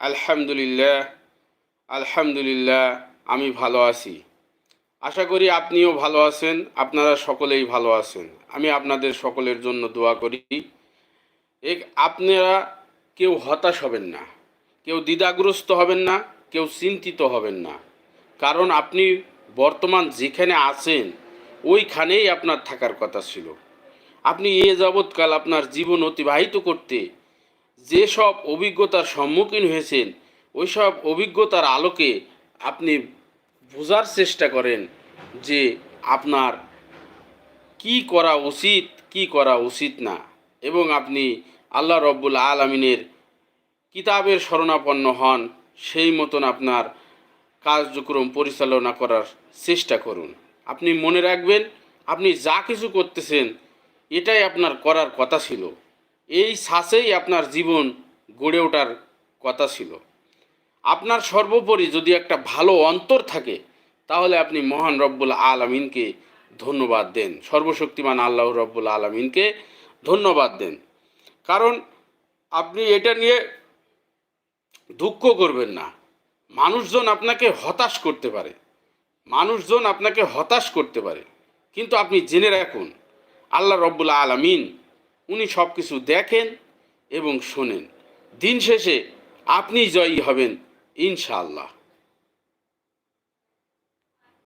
আলহামদুলিল্লাহ আলহামদুলিল্লাহ, আমি ভালো আছি। আশা করি আপনিও ভালো আছেন, আপনারা সকলেই ভালো আছেন। আমি আপনাদের সকলের জন্য দোয়া করি। এক, আপনারা কেউ হতাশ হবেন না, কেউ দ্বিধাগ্রস্ত হবেন না, কেউ চিন্তিত হবেন না। কারণ আপনি বর্তমান যেখানে আছেন, ওইখানেই আপনার থাকার কথা ছিল। আপনি এ যাবৎকাল আপনার জীবন অতিবাহিত করতে যেসব অভিজ্ঞতার সম্মুখীন হয়েছেন ওইসব অভিজ্ঞতার আলোকে আপনি বোঝার চেষ্টা করেন যে আপনার কি করা উচিত, কি করা উচিত না। এবং আপনি আল্লাহ রব্বুল আলমিনের কিতাবের শরণাপন্ন হন, সেই মতন আপনার কার্যক্রম পরিচালনা করার চেষ্টা করুন। আপনি মনে রাখবেন, আপনি যা কিছু করতেছেন, এটাই আপনার করার কথা ছিল। এই শ্বাসেই আপনার জীবন গড়ে ওঠার কথা ছিল। আপনার সর্বোপরি যদি একটা ভালো অন্তর থাকে, তাহলে আপনি মহান রব্বুল আলমিনকে ধন্যবাদ দেন। সর্বশক্তিমান আল্লাহ রব্বুল আলমিনকে ধন্যবাদ দেন। কারণ আপনি এটা নিয়ে দুঃখ করবেন না। মানুষজন আপনাকে হতাশ করতে পারে। মানুষজন আপনাকে হতাশ করতে পারে। কিন্তু আপনি জেনে রাখুন, আল্লাহ রব্বুল আলমিন উনি সব কিছু দেখেন এবং শোনেন। দিন শেষে আপনি জয়ী হবেন ইনশাআল্লাহ।